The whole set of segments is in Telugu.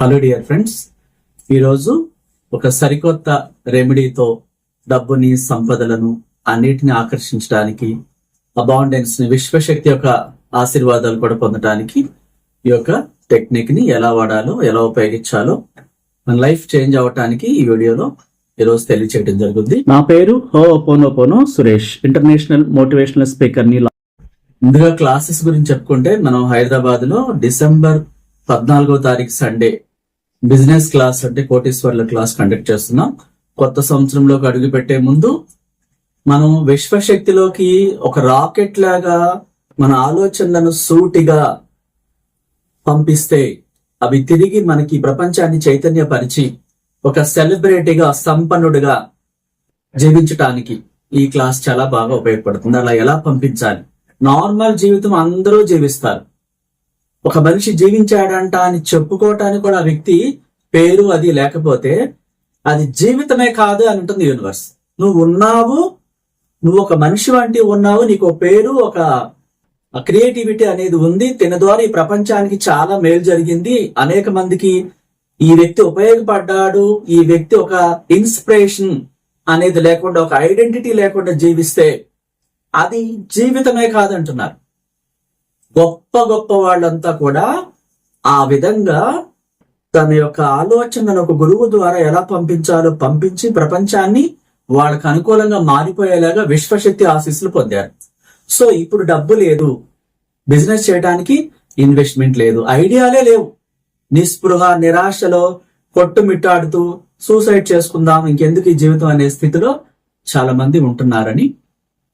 హలో డియర్ ఫ్రెండ్స్ ఈరోజు ఒక సరికొత్త రెమెడీతో డబ్బుని సంపదలను అన్నిటిని ఆకర్షించడానికి అబౌండెన్స్ని విశ్వశక్తి యొక్క ఆశీర్వాదాలు కూడా పొందడానికి ఈ యొక్క టెక్నిక్ని ఎలా వాడాలో ఎలా ఉపయోగించాలో మన లైఫ్ చేంజ్ అవటానికి ఈ వీడియోలో ఈరోజు తెలియచేయడం జరుగుతుంది నా పేరు హో పోనో సురేష్ ఇంటర్నేషనల్ మోటివేషనల్ స్పీకర్ని ముందుగా క్లాసెస్ గురించి చెప్పుకుంటే మనం హైదరాబాద్లో డిసెంబర్ పద్నాలుగో తారీఖు సండే బిజినెస్ క్లాస్ అంటే కోటీశ్వర్ల క్లాస్ కండక్ట్ చేస్తున్నాం. కొత్త సంవత్సరంలోకి అడుగు పెట్టే ముందు మనం విశ్వశక్తిలోకి ఒక రాకెట్ లాగా మన ఆలోచనలను సూటిగా పంపిస్తే అవి తిరిగి మనకి ప్రపంచాన్ని చైతన్యపరిచి ఒక సెలబ్రిటీగా సంపన్నుడిగా జీవించటానికి ఈ క్లాస్ చాలా బాగా ఉపయోగపడుతుంది. అలా ఎలా పంపించాలి? నార్మల్ జీవితం అందరూ జీవిస్తారు. ఒక మనిషి జీవించాడంట అని చెప్పుకోవటానికి కూడా వ్యక్తి పేరు అది లేకపోతే అది జీవితమే కాదు అని ఉంటుంది యూనివర్స్. నువ్వు ఉన్నావు నువ్వు ఒక మనిషి వంటి ఉన్నావు నీకు పేరు ఒక క్రియేటివిటీ అనేది ఉంది. తిన ద్వారా ఈ ప్రపంచానికి చాలా మేలు జరిగింది. అనేక మందికి ఈ వ్యక్తి ఉపయోగపడ్డాడు. ఈ వ్యక్తి ఒక ఇన్స్పిరేషన్ అనేది లేకుండా ఒక ఐడెంటిటీ లేకుండా జీవిస్తే అది జీవితమే కాదంటున్నారు. గొప్ప గొప్ప వాళ్ళంతా కూడా ఆ విధంగా తన యొక్క ఆలోచనను ఒక గురువు ద్వారా ఎలా పంపించాలో పంపించి ప్రపంచాన్ని వాళ్ళకు అనుకూలంగా మారిపోయేలాగా విశ్వశక్తి ఆశీస్సులు పొందారు. సో ఇప్పుడు డబ్బు లేదు. బిజినెస్ చేయడానికి ఇన్వెస్ట్మెంట్ లేదు. ఐడియాలే లేవు. నిస్పృహ నిరాశలో కొట్టుమిట్టాడుతూ సూసైడ్ చేసుకుందాం ఇంకెందుకు ఈ జీవితం అనే స్థితిలో చాలా మంది ఉంటున్నారని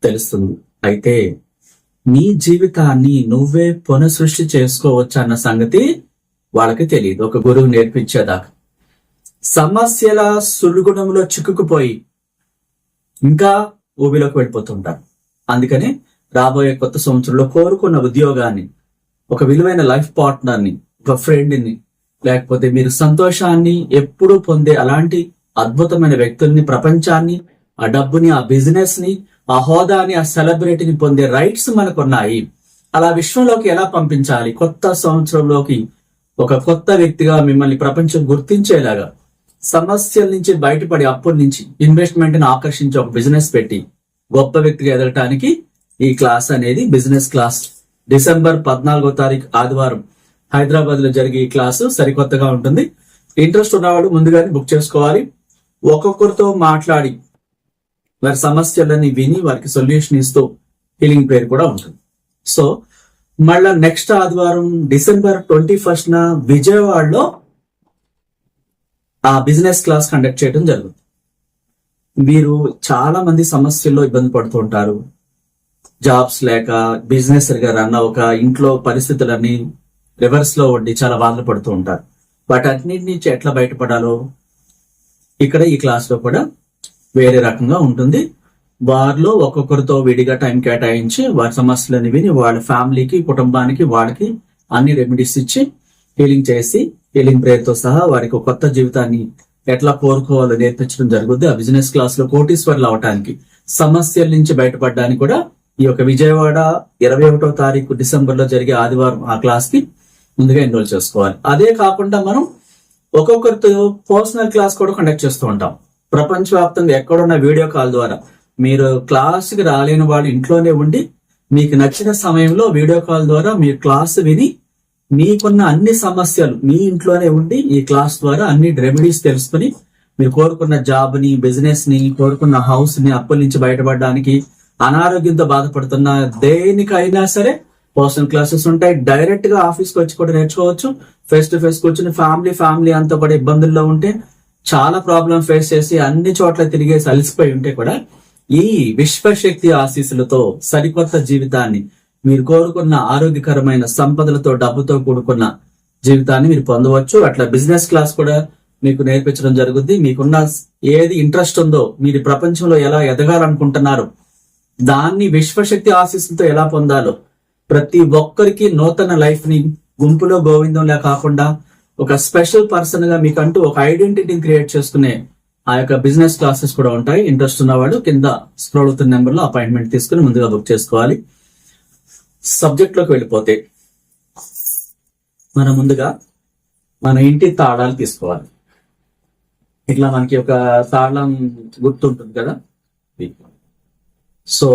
తెలుస్తుంది. అయితే నీ జీవితాన్ని నువ్వే పునఃసృష్టి చేసుకోవచ్చు అన్న సంగతి వాళ్ళకి తెలియదు. ఒక గురువు నేర్పించేదాకా. సమస్యల సులుగుణంలో చిక్కుకుపోయి ఇంకా ఊబిలోకి వెళ్ళిపోతుంటారు. అందుకని రాబోయే కొత్త సంవత్సరంలో కోరుకున్న ఉద్యోగాన్ని ఒక విలువైన లైఫ్ పార్ట్నర్ని ఒక ఫ్రెండ్ని లేకపోతే మీరు సంతోషాన్ని ఎప్పుడూ పొందే అలాంటి అద్భుతమైన వ్యక్తుల్ని ప్రపంచాన్ని ఆ డబ్బుని ఆ బిజినెస్ని ఆ హోదాని ఆ సెలబ్రిటీని పొందే రైట్స్ మనకున్నాయి. అలా విశ్వంలోకి ఎలా పంపించాలి? కొత్త సంవత్సరంలోకి ఒక కొత్త వ్యక్తిగా మిమ్మల్ని ప్రపంచం గుర్తించేలాగా సమస్యల నుంచి బయటపడి అప్పుల నుంచి ఇన్వెస్ట్మెంట్ని ఆకర్షించి ఒక బిజినెస్ పెట్టి గొప్ప వ్యక్తిగా ఎదగటానికి ఈ క్లాస్ అనేది బిజినెస్ క్లాస్ డిసెంబర్ పద్నాలుగో తారీఖు ఆదివారం హైదరాబాద్లో జరిగే ఈ క్లాసు సరికొత్తగా ఉంటుంది. ఇంట్రెస్ట్ ఉన్నవాళ్ళు ముందుగానే బుక్ చేసుకోవాలి. ఒక్కొక్కరితో మాట్లాడి వారి సమస్యలని విని వారికి సొల్యూషన్ ఇస్తూ హీలింగ్ పేరు కూడా ఉంటుంది. సో మళ్ళా నెక్స్ట్ ఆదివారం డిసెంబర్ ట్వంటీ ఫస్ట్ న విజయవాడలో ఆ బిజినెస్ క్లాస్ కండక్ట్ చేయడం జరుగుతుంది. వీరు చాలా మంది సమస్యల్లో ఇబ్బంది పడుతూ ఉంటారు. జాబ్స్ లేక బిజినెస్గా రన్ అవ్వక ఇంట్లో పరిస్థితులన్నీ రివర్స్లో ఉండి చాలా బాధలు పడుతూ ఉంటారు. వాటన్నిటి నుంచి ఎట్లా బయటపడాలో ఇక్కడ ఈ క్లాస్లో కూడా వేరే రకంగా ఉంటుంది. వారిలో ఒక్కొక్కరితో విడిగా టైం కేటాయించి వారి సమస్యలను విని వాళ్ళ ఫ్యామిలీకి కుటుంబానికి వాళ్ళకి అన్ని రెమెడీస్ ఇచ్చి హీలింగ్ చేసి హీలింగ్ ప్రేయర్తో సహా వారికి కొత్త జీవితాన్ని ఎట్లా కోరుకోవాలో నేర్పించడం జరుగుతుంది ఆ బిజినెస్ క్లాస్లో కోటీశ్వర్లు అవటానికి సమస్యల నుంచి బయటపడడానికి కూడా ఈ యొక్క విజయవాడ ఇరవై ఒకటో తారీఖు డిసెంబర్లో జరిగే ఆదివారం ఆ క్లాస్కి ముందుగా ఎన్రోల్ చేసుకోవాలి. అదే కాకుండా మనం ఒక్కొక్కరితో పర్సనల్ క్లాస్ కూడా కండక్ట్ చేస్తూ ఉంటాం. ప్రపంచవ్యాప్తంగా ఎక్కడున్న వీడియో కాల్ ద్వారా మీరు క్లాస్కి రాలేని వాళ్ళు ఇంట్లోనే ఉండి మీకు నచ్చిన సమయంలో వీడియో కాల్ ద్వారా మీరు క్లాస్ విని మీకున్న అన్ని సమస్యలు మీ ఇంట్లోనే ఉండి ఈ క్లాస్ ద్వారా అన్ని రెమెడీస్ తెలుసుకుని మీరు కోరుకున్న జాబ్ని బిజినెస్ని కోరుకున్న హౌస్ని అప్పుల నుంచి బయటపడడానికి అనారోగ్యంతో బాధపడుతున్న దేనికైనా సరే పర్సనల్ క్లాసెస్ ఉంటాయి. డైరెక్ట్గా ఆఫీస్కి వచ్చి కూడా నేర్చుకోవచ్చు. ఫేస్ టు ఫేస్ కూర్చుని ఫ్యామిలీ ఫ్యామిలీ అంతా కూడా ఇబ్బందుల్లో ఉంటే చాలా ప్రాబ్లం ఫేస్ చేసి అన్ని చోట్ల తిరిగేసి అలసిపోయి ఉంటే కూడా ఈ విశ్వశక్తి ఆశీస్సులతో సరికొత్త జీవితాన్ని మీరు కోరుకున్న ఆరోగ్యకరమైన సంపదలతో డబ్బుతో కూడుకున్న జీవితాన్ని మీరు పొందవచ్చు. అట్లా బిజినెస్ క్లాస్ కూడా మీకు నేర్పించడం జరుగుద్ది. మీకున్న ఏది ఇంట్రెస్ట్ ఉందో మీరు ప్రపంచంలో ఎలా ఎదగాలనుకుంటున్నారు దాన్ని విశ్వశక్తి ఆశీస్సులతో ఎలా పొందాలో ప్రతి ఒక్కరికి నూతన లైఫ్ని గుంపులో గోవిందంలా కాకుండా ఒక స్పెషల్ పర్సన్గా మీకంటూ ఒక ఐడెంటిటీని క్రియేట్ చేసుకునే ఆ యొక్క బిజినెస్ క్లాసెస్ కూడా ఉంటాయి. ఇంట్రెస్ట్ ఉన్నవాడు కింద స్క్రోల్ అవుతున్న నెంబర్లో అపాయింట్మెంట్ తీసుకుని ముందుగా బుక్ చేసుకోవాలి. సబ్జెక్ట్లోకి వెళ్ళిపోతే మనం ముందుగా మన ఇంటి తాళాలు తీసుకోవాలి. ఇట్లా మనకి ఒక తాళం గుర్తుంటుంది కదా? సో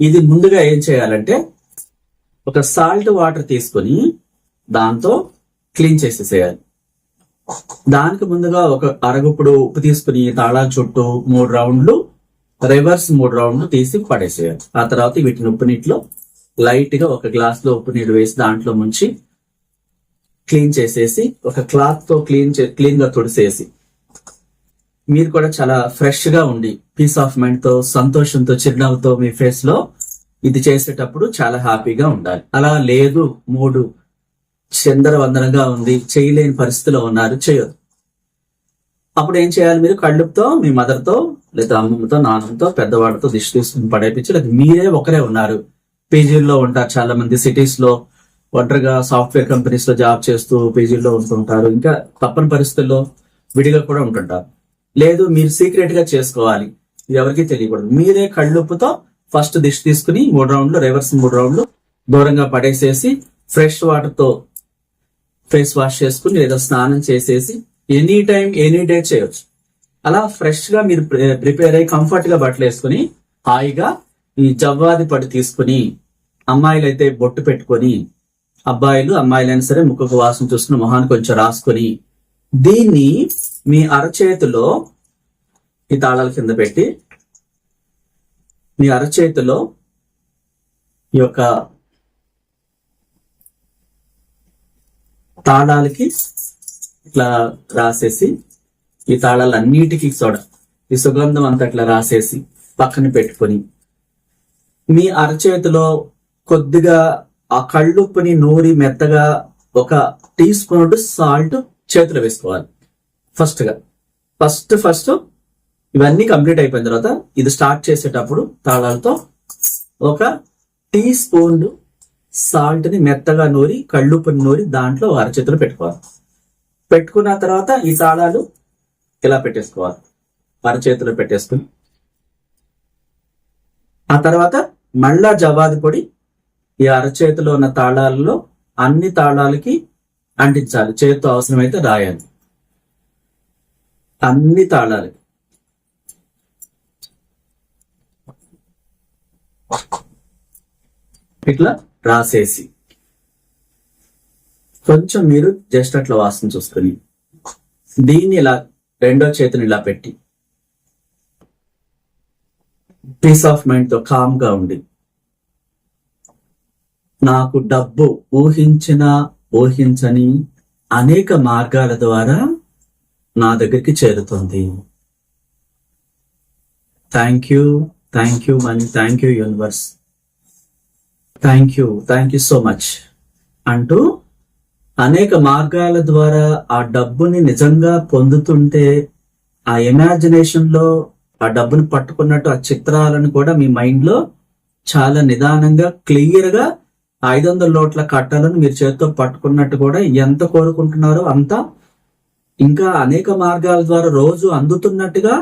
ఇది ముందుగా ఏం చేయాలంటే ఒక సాల్ట్ వాటర్ తీసుకొని దాంతో క్లీన్ చేసేసేయాలి. దానికి ముందుగా ఒక అరగుప్పుడు ఉప్పు తీసుకుని తాళాల చుట్టూ మూడు రౌండ్లు రివర్స్ మూడు రౌండ్లు తీసి పడేసేయాలి. ఆ తర్వాత వీటిని ఉప్పు నీటిలో లైట్గా ఒక గ్లాస్లో ఉప్పు నీళ్ళు వేసి దాంట్లో ముంచి క్లీన్ చేసేసి ఒక క్లాత్తో క్లీన్ క్లీన్గా తుడిసేసి మీరు కూడా చాలా ఫ్రెష్గా ఉండి పీస్ ఆఫ్ మైండ్తో సంతోషంతో చిరునవ్వుతో మీ ఫేస్లో ఇది చేసేటప్పుడు చాలా హ్యాపీగా ఉండాలి. అలా లేదు మూడు చందర వందనంగా ఉంది చేయలేని పరిస్థితిలో ఉన్నారు చేయదు అప్పుడు ఏం చేయాలి మీరు? కళ్ళుతో మీ మదర్తో లేదా అమ్మమ్మతో నాన్నతో పెద్దవాళ్ళతో దిష్టి తీసుకుని పడేపించి లేదా మీరే ఒకరే ఉన్నారు. పీజీల్లో ఉంటారు చాలా మంది సిటీస్లో ఒంటరిగా సాఫ్ట్వేర్ కంపెనీస్లో జాబ్ చేస్తూ పీజీల్లో ఉంటుంటారు ఇంకా తప్పని పరిస్థితుల్లో విడిగా కూడా ఉంటుంటారు. లేదు మీరు సీక్రెట్గా చేసుకోవాలి. ఎవరికి ఎవరికీ తెలియకూడదు. మీరే కళ్ళుప్పుతో ఫస్ట్ దిష్టి తీసుకుని మూడు రౌండ్లు రివర్స్ మూడు రౌండ్లు దూరంగా పడేసేసి ఫ్రెష్ వాటర్తో ఫేస్ వాష్ చేసుకుని లేదా స్నానం చేసేసి ఎనీ టైం ఎనీ డే చేయొచ్చు. అలా ఫ్రెష్గా మీరు ప్రిపేర్ అయ్యి కంఫర్ట్గా బట్టలు వేసుకుని హాయిగా ఈ జవ్వాది పడి తీసుకుని అమ్మాయిలు అయితే బొట్టు పెట్టుకొని అబ్బాయిలు అమ్మాయిలైనా సరే ముక్కకు వాసన చూసుకుని మొహాన్ని కొంచెం రాసుకొని దీన్ని మీ అరచేతిలో ఈ తాళాల కింద పెట్టి మీ అరచేతిలో ఈ యొక్క తాళాలకి ఇట్లా రాసేసి ఈ తాళాలన్నిటికీ సోడా ఈ సుగంధం అంతా అట్లా రాసేసి పక్కన పెట్టుకొని మీ అరచేతిలో కొద్దిగా ఆ కళ్ళుప్పుని నూరి మెత్తగా ఒక టీ స్పూన్ సాల్ట్ చేతిలో వేసుకోవాలి. ఫస్ట్గా. ఫస్ట్ ఫస్ట్ ఇవన్నీ కంప్లీట్ అయిపోయిన తర్వాత ఇది స్టార్ట్ చేసేటప్పుడు తాళాలతో ఒక టీ స్పూన్ సాల్ట్ని మెత్తగా నూరి కళ్ళుప్పుని నూరి దాంట్లో అరచేతులు పెట్టుకోవాలి. పెట్టుకున్న తర్వాత ఈ తాళాలు ఇలా పెట్టేసుకోవాలి. అరచేతిలో పెట్టేసుకుని. ఆ తర్వాత మళ్ళా జవాది పొడి ఈ అరచేతిలో ఉన్న తాళాలలో అన్ని తాళాలకి అంటించాలి. చేతితో అవసరమైతే రాయాలి. అన్ని తాళాలకి. ఇట్లా రాసేసి. కొంచెం మీరు జస్ట్ అట్లా వాసన చూసుకొని దీన్ని ఇలా రెండో చేతిని ఇలా పెట్టి పీస్ ఆఫ్ మైండ్తో కామ్గా ఉండి నాకు డబ్బు ఊహించిన ఊహించని అనేక మార్గాల ద్వారా నా దగ్గరికి చేరుతుంది. Thank you thank you money thank you universe. Thank you thank you so much అంటూ అనేక మార్గాల ద్వారా ఆ డబ్బుని నిజంగా పొందుతుంటే ఆ ఇమాజినేషన్లో ఆ డబ్బుని పట్టుకున్నట్టు ఆ చిత్రాలను కూడా మీ మైండ్లో చాలా నిదానంగా క్లియర్గా ఐదు వందల నోట్ల కట్టాలను మీరు చేతితో పట్టుకున్నట్టు కూడా ఎంత కోరుకుంటున్నారో అంత ఇంకా అనేక మార్గాల ద్వారా రోజు అందుతున్నట్టుగా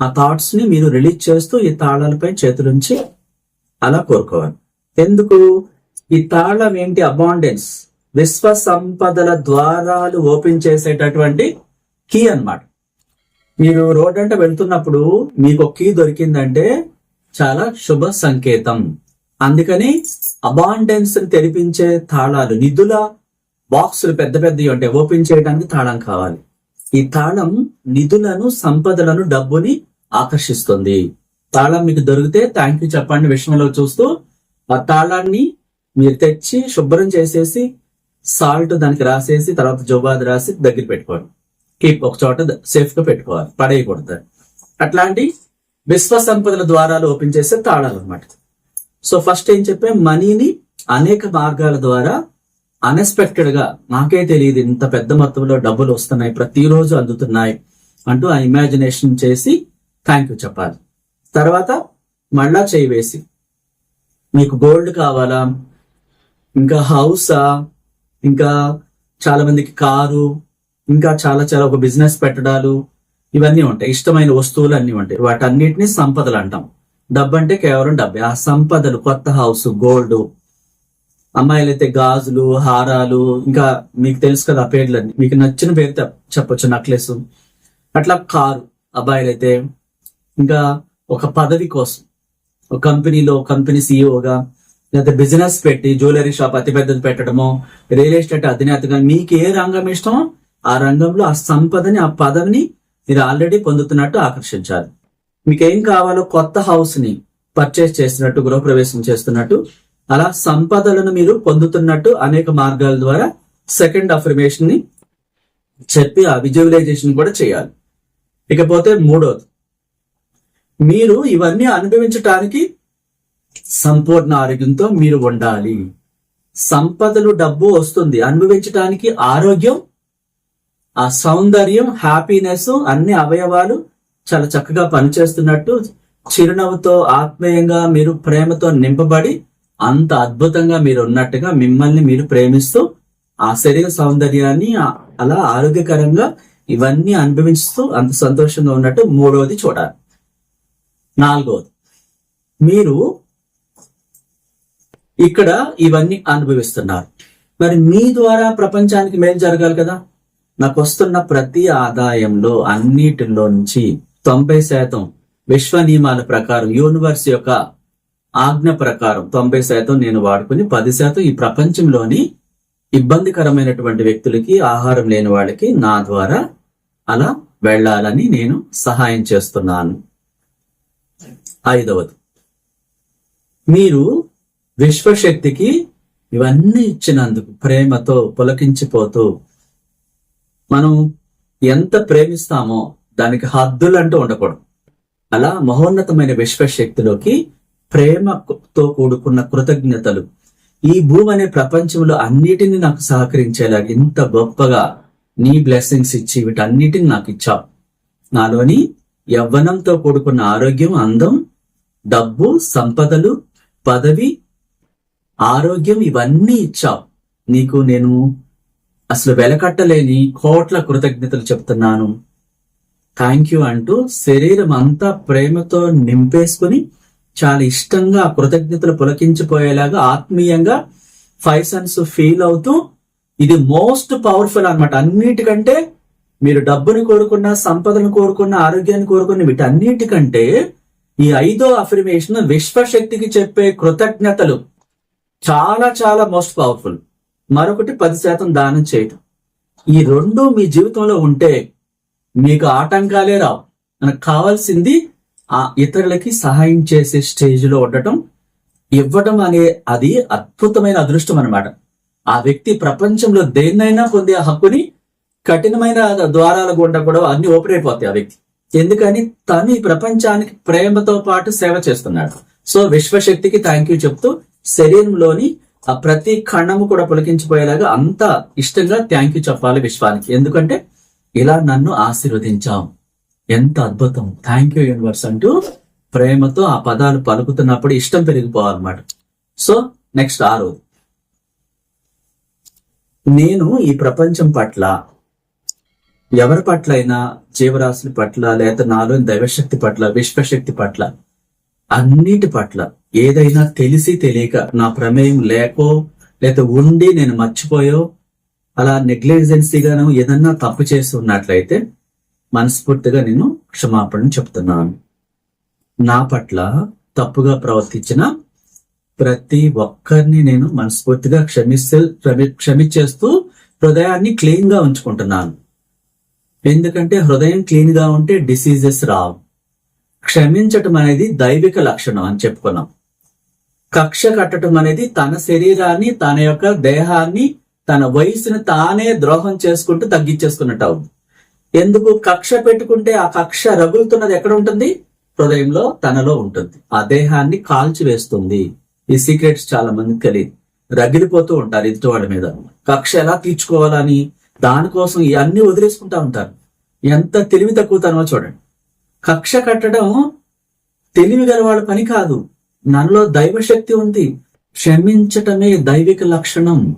ఆ థాట్స్ని మీరు రిలీజ్ చేస్తూ ఈ తాళాలపై చేతులుంచి అలా కోరుకోవాలి. ఎందుకు? ఈ తాళం ఏంటి? అబాండెన్స్ విశ్వ సంపదల ద్వారాలు ఓపెన్ చేసేటటువంటి కీ అన్నమాట. మీరు రోడ్ అంటే వెళ్తున్నప్పుడు మీకు ఒక కీ దొరికిందంటే చాలా శుభ సంకేతం. అందుకని అబాండెన్స్ తెరిపించే తాళాలు నిధుల బాక్సులు పెద్ద పెద్దవి ఉంటాయి ఓపెన్ చేయడానికి తాళం కావాలి. ఈ తాళం నిధులను సంపదలను డబ్బుని ఆకర్షిస్తుంది. తాళం మీకు దొరికితే థ్యాంక్ యూ చెప్పండి విషయంలో చూస్తూ ఆ తాళాన్ని మీరు తెచ్చి శుభ్రం చేసేసి సాల్ట్ దానికి రాసేసి తర్వాత జోబాది రాసి దగ్గర పెట్టుకోండి. కీప్ ఒక చోట సేఫ్గా పెట్టుకోవాలి. పడేయకూడదు. అట్లాంటి విశ్వ సంపదల ద్వారాలు ఓపెన్ చేసే తాళాలు అన్నమాట. సో ఫస్ట్ ఏం చెప్పే? మనీని అనేక మార్గాల ద్వారా అన్ఎక్స్పెక్టెడ్గా నాకే తెలియదు ఇంత పెద్ద మొత్తంలో డబ్బులు వస్తున్నాయి ప్రతిరోజు అందుతున్నాయి అంటూ ఆ ఇమాజినేషన్ చేసి థ్యాంక్ యూ చెప్పాలి. తర్వాత మళ్ళా చేయి వేసి మీకు గోల్డ్ కావాలా? ఇంకా హౌసా ఇంకా చాలా మందికి కారు? ఇంకా చాలా చాలా ఒక బిజినెస్ పెట్టడాలు? ఇవన్నీ ఉంటాయి. ఇష్టమైన వస్తువులు అన్ని ఉంటాయి. వాటన్నిటిని సంపదలు అంటాం. డబ్బు అంటే కేవలం డబ్బే. ఆ సంపదలు కొత్త హౌస్ గోల్డ్ అమ్మాయిలైతే గాజులు హారాలు ఇంకా మీకు తెలుసు కదా ఆ పేర్లన్నీ. మీకు నచ్చిన పేరు చెప్పొచ్చు నక్లెస్ అట్లా కారు. అబ్బాయిలైతే ఇంకా ఒక పదవి కోసం కంపెనీలో కంపెనీ సీఈఓగా లేదా బిజినెస్ పెట్టి జ్యువెలరీ షాప్ అతి పెద్దది పెట్టడమో రియల్ ఎస్టేట్ అధినేతగా మీకు ఏ రంగం ఇష్టమో ఆ రంగంలో ఆ సంపదని ఆ పదవిని మీరు ఆల్రెడీ పొందుతున్నట్టు ఆకర్షించాలి. మీకు ఏం కావాలో కొత్త హౌస్ని పర్చేస్ చేస్తున్నట్టు గృహప్రవేశం చేస్తున్నట్టు అలా సంపదలను మీరు పొందుతున్నట్టు అనేక మార్గాల ద్వారా సెకండ్ అఫర్మేషన్ని చెప్పి ఆ విజువలైజేషన్ కూడా చేయాలి. ఇకపోతే మూడోది మీరు ఇవన్నీ అనుభవించటానికి సంపూర్ణ ఆరోగ్యంతో మీరు ఉండాలి. సంపదలు డబ్బు వస్తుంది. అనుభవించటానికి ఆరోగ్యం ఆ సౌందర్యం హ్యాపీనెస్ అన్ని అవయవాలు చాలా చక్కగా పనిచేస్తున్నట్టు చిరునవ్వుతో ఆత్మీయంగా మీరు ప్రేమతో నింపబడి అంత అద్భుతంగా మీరు ఉన్నట్టుగా మిమ్మల్ని మీరు ప్రేమిస్తూ ఆ శరీర సౌందర్యాన్ని అలా ఆరోగ్యకరంగా ఇవన్నీ అనుభవిస్తూ అంత సంతోషంగా ఉన్నట్టు మూడవది చూడాలి. నాలుగవది. మీరు ఇక్కడ ఇవన్నీ అనుభవిస్తున్నారు. మరి మీ ద్వారా ప్రపంచానికి మేలు జరగాలి కదా? నాకు వస్తున్న ప్రతి ఆదాయంలో అన్నిటిలో నుంచి తొంభై శాతం విశ్వ నియమాల ప్రకారం యూనివర్స్ యొక్క ఆజ్ఞ ప్రకారం తొంభై శాతం నేను వాడుకుని పది శాతం ఈ ప్రపంచంలోని ఇబ్బందికరమైనటువంటి వ్యక్తులకి ఆహారం లేని వాళ్ళకి నా ద్వారా అలా వెళ్ళాలని నేను సహాయం చేస్తున్నాను. ఐదవది. మీరు విశ్వశక్తికి ఇవన్నీ ఇచ్చినందుకు ప్రేమతో పులకించిపోతూ మనం ఎంత ప్రేమిస్తామో దానికి హద్దులు అంటూ ఉండకూడదు. అలా మహోన్నతమైన విశ్వశక్తిలోకి ప్రేమతో కూడుకున్న కృతజ్ఞతలు ఈ భూమి అనే ప్రపంచంలో అన్నిటిని నాకు సహకరించేలా ఇంత గొప్పగా నీ బ్లెస్సింగ్స్ ఇచ్చి వీటన్నిటిని నాకు ఇచ్చావు. నాలోని యవ్వనంతో కూడుకున్న ఆరోగ్యం అందం డబ్బు సంపదలు పదవి ఆరోగ్యం ఇవన్నీ ఇచ్చావు. నీకు నేను అసలు వెలకట్టలేని కోట్ల కృతజ్ఞతలు చెప్తున్నాను. థ్యాంక్ యూ అంటూ శరీరం అంతా ప్రేమతో నింపేసుకుని చాలా ఇష్టంగా కృతజ్ఞతలు పులకించిపోయేలాగా ఆత్మీయంగా ఫైవ్ సెన్స్ ఫీల్ అవుతూ ఇది మోస్ట్ పవర్ఫుల్ అన్నమాట. అన్నిటికంటే మీరు డబ్బుని కోరుకున్న సంపదను కోరుకున్న ఆరోగ్యాన్ని కోరుకున్న వీటన్నిటికంటే ఈ ఐదో అఫర్మేషన్ విశ్వశక్తికి చెప్పే కృతజ్ఞతలు చాలా చాలా మోస్ట్ పవర్ఫుల్ మరొకటి పది శాతం దానం చేయటం. ఈ రెండు మీ జీవితంలో ఉంటే మీకు ఆటంకాలే రావు. మనకు కావాల్సింది ఆ ఇతరులకి సహాయం చేసే స్టేజ్లో ఉండటం ఇవ్వటం అనే అది అద్భుతమైన అదృష్టం అన్నమాట. ఆ వ్యక్తి ప్రపంచంలో దేన్నైనా పొందే హక్కుని కఠినమైన ద్వారాల గుండా కూడా అన్ని ఓపెన్ అయిపోతాయి ఆ వ్యక్తి. ఎందుకని తను ఈ ప్రపంచానికి ప్రేమతో పాటు సేవ చేస్తున్నాడు. సో విశ్వశక్తికి థ్యాంక్ యూ చెప్తూ శరీరంలోని ఆ ప్రతి కణము కూడా పులకించిపోయేలాగా అంత ఇష్టంగా థ్యాంక్ యూ చెప్పాలి విశ్వానికి. ఎందుకంటే ఇలా నన్ను ఆశీర్వదించాం ఎంత అద్భుతం. థ్యాంక్ యూ యూనివర్స్ అంటూ ప్రేమతో ఆ పదాలు పలుకుతున్నప్పుడు ఇష్టం పెరిగిపోవాలన్నమాట. సో నెక్స్ట్ ఆరు. నేను ఈ ప్రపంచం పట్ల ఎవరి పట్ల అయినా జీవరాశుల పట్ల లేదా నాలో దైవశక్తి పట్ల విశ్వశక్తి పట్ల అన్నిటి పట్ల ఏదైనా తెలిసి తెలియక నా ప్రమేయం లేకో లేదా ఉండి నేను మర్చిపోయో అలా నెగ్లిజెన్సీగాను ఏదన్నా తప్పు చేసి ఉన్నట్లయితే మనస్ఫూర్తిగా నేను క్షమాపణ చెప్తున్నాను. నా పట్ల తప్పుగా ప్రవర్తించిన ప్రతి ఒక్కరిని నేను మనస్ఫూర్తిగా క్షమిస్తే క్షమి- క్షమించేస్తూ హృదయాన్ని క్లీన్గా ఉంచుకుంటున్నాను. ఎందుకంటే హృదయం క్లీన్గా ఉంటే డిసీజెస్ రావు. క్షమించటం అనేది దైవిక లక్షణం అని చెప్పుకున్నాం. కక్ష కట్టడం అనేది తన శరీరాన్ని తన యొక్క దేహాన్ని తన వయసుని తానే ద్రోహం చేసుకుంటూ తగ్గించేసుకున్నట్టు అవుతుంది ఎందుకు? కక్ష పెట్టుకుంటే ఆ కక్ష రగులుతున్నది ఎక్కడ ఉంటుంది? హృదయంలో తనలో ఉంటుంది. ఆ దేహాన్ని కాల్చి వేస్తుంది ఈ సీక్రెట్స్ చాలా మందికి తెలియదు రగిలిపోతూ ఉంటారు ఎదుటి మీద. కక్ష ఎలా తీర్చుకోవాలని? దానికోసం ఇవన్నీ వదిలేసుకుంటా ఉంటారు. ఎంత తెలివి తక్కువతనమో చూడండి. కక్ష కట్టడం తెలివి గల వాళ్ళ పని కాదు. మనలో దైవశక్తి ఉంది. క్షమించటమే దైవిక లక్షణం.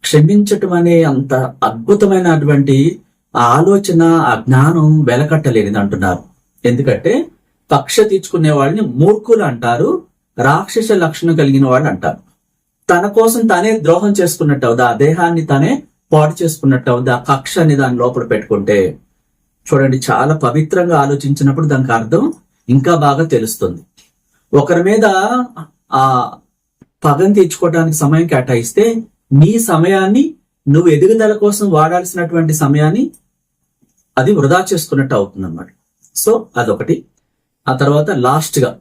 క్షమించటం అనే అంత అద్భుతమైనటువంటి ఆలోచన ఆ జ్ఞానం వెలకట్టలేనిది అంటున్నారు. ఎందుకంటే కక్ష తీర్చుకునే వాళ్ళని మూర్ఖులు అంటారు రాక్షస లక్షణం కలిగిన వాళ్ళు అంటారు. తన కోసం తనే ద్రోహం చేసుకున్నట్టు ఆ దేహాన్ని తనే పాడు చేసుకున్నట్టు అవుతుంది ఆ కక్షని దాని లోపల పెట్టుకుంటే చూడండి చాలా పవిత్రంగా ఆలోచించినప్పుడు దానికి అర్థం ఇంకా బాగా తెలుస్తుంది. ఒకరి మీద ఆ పగం తీర్చుకోవడానికి సమయం కేటాయిస్తే నీ సమయాన్ని నువ్వు ఎదుగుదల కోసం వాడాల్సినటువంటి సమయాన్ని అది వృధా చేసుకున్నట్టు అవుతుంది అన్నమాట సో అదొకటి. ఆ తర్వాత లాస్ట్గా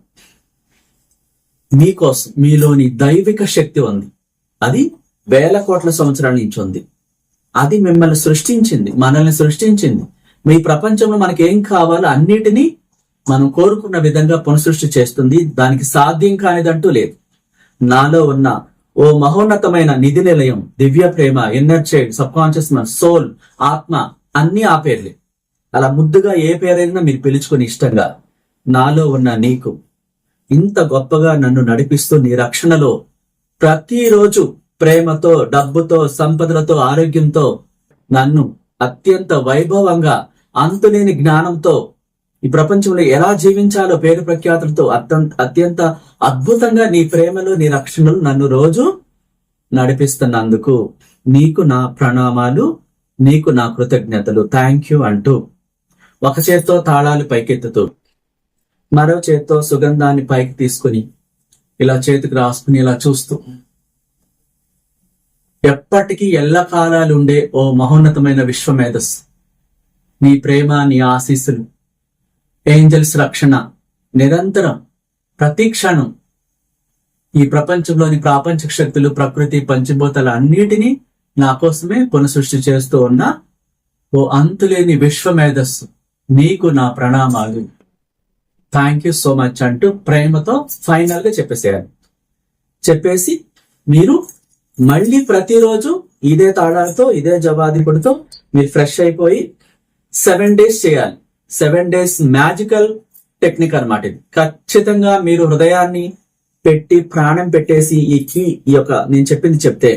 మీకోసం మీలోని దైవిక శక్తి ఉంది. అది వేల కోట్ల సంవత్సరాల నుంచి ఉంది. అది మిమ్మల్ని సృష్టించింది మనల్ని సృష్టించింది. మీ ప్రపంచంలో మనకి ఏం కావాలో అన్నిటినీ మనం కోరుకున్న విధంగా పునఃసృష్టి చేస్తుంది. దానికి సాధ్యం కానిదంటూ లేదు. నాలో ఉన్న ఓ మహోన్నతమైన నిధి నిలయం దివ్య ప్రేమ inner child subconscious soul ఆత్మ అన్ని ఆ పేర్లే. అలా ముద్దుగా ఏ పేరైనా మీరు పిలుచుకుని ఇష్టంగా నాలో ఉన్న నీకు ఇంత గొప్పగా నన్ను నడిపిస్తూ నీ రక్షణలో ప్రతిరోజు ప్రేమతో డబ్బుతో సంపదలతో ఆరోగ్యంతో నన్ను అత్యంత వైభవంగా అంతులేని జ్ఞానంతో ఈ ప్రపంచంలో ఎలా జీవించాలో పేరు ప్రఖ్యాతులతో అత్యంత అత్యంత అద్భుతంగా నీ ప్రేమలో నీ రక్షణలు నన్ను రోజు నడిపిస్తున్నందుకు నీకు నా ప్రణామాలు నీకు నా కృతజ్ఞతలు. థ్యాంక్ యూ అంటూ ఒక చేత్తో తాళాలు పైకెత్తుతూ మరో చేత్తో సుగంధాన్ని పైకి తీసుకుని ఇలా చేతికి రాసుకుని ఇలా చూస్తూ ఎప్పటికీ ఎల్ల కాలాలు ఉండే ఓ మహోన్నతమైన విశ్వమేధస్సు. నీ ప్రేమ నీ ఆశీస్సులు ఏంజల్స్ రక్షణ నిరంతరం ప్రతి క్షణం ఈ ప్రపంచంలోని ప్రాపంచిక శక్తులు ప్రకృతి పంచభూతాలు అన్నిటినీ నా కోసమే పునఃసృష్టి చేస్తూ ఉన్న ఓ అంతులేని విశ్వమేధస్సు నీకు నా ప్రణామాలు. థ్యాంక్ యూ సో మచ్ అంటూ ప్రేమతో ఫైనల్గా చెప్పేసేయాలి. చెప్పేసి మీరు మళ్ళీ ప్రతిరోజు ఇదే తాడాలతో ఇదే జవాదిపుడితో మీరు ఫ్రెష్ అయిపోయి సెవెన్ డేస్ చేయాలి. సెవెన్ డేస్ మ్యాజికల్ టెక్నిక్ అన్నమాట ఇది. ఖచ్చితంగా మీరు హృదయాన్ని పెట్టి ప్రాణం పెట్టేసి ఈ కీ ఈ యొక్క నేను చెప్పింది చెప్తే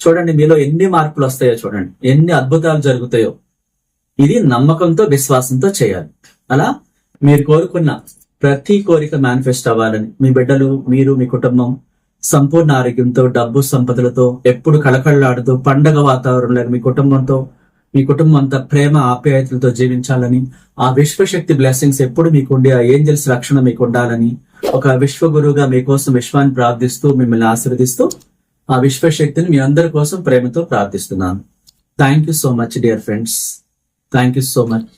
చూడండి మీలో ఎన్ని మార్పులు వస్తాయో చూడండి. ఎన్ని అద్భుతాలు జరుగుతాయో. ఇది నమ్మకంతో విశ్వాసంతో చేయాలి. అలా మీరు కోరుకున్న ప్రతి కోరిక మేనిఫెస్ట్ అవ్వాలని మీ బిడ్డలు మీరు మీ కుటుంబం సంపూర్ణ ఆరోగ్యంతో డబ్బు సంపదలతో ఎప్పుడు కళకళలాడుతూ పండగ వాతావరణంలో మీ కుటుంబంతో మీ కుటుంబం అంతా ప్రేమ ఆప్యాయతలతో జీవించాలని ఆ విశ్వశక్తి బ్లెస్సింగ్స్ ఎప్పుడు మీకు ఉండే ఆ ఏంజల్స్ రక్షణ మీకు ఉండాలని ఒక విశ్వగురుగా మీకోసం విశ్వాన్ని ప్రార్థిస్తూ మిమ్మల్ని ఆశీర్వదిస్తూ ఆ విశ్వశక్తిని మీ అందరి కోసం ప్రేమతో ప్రార్థిస్తున్నాను. Thank you so much dear friends thank you so much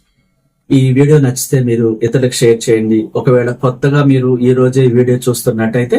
ఈ వీడియో నచ్చితే మీరు ఇతరులకు షేర్ చేయండి. ఒకవేళ కొత్తగా మీరు ఈ రోజే ఈ వీడియో చూస్తున్నట్టయితే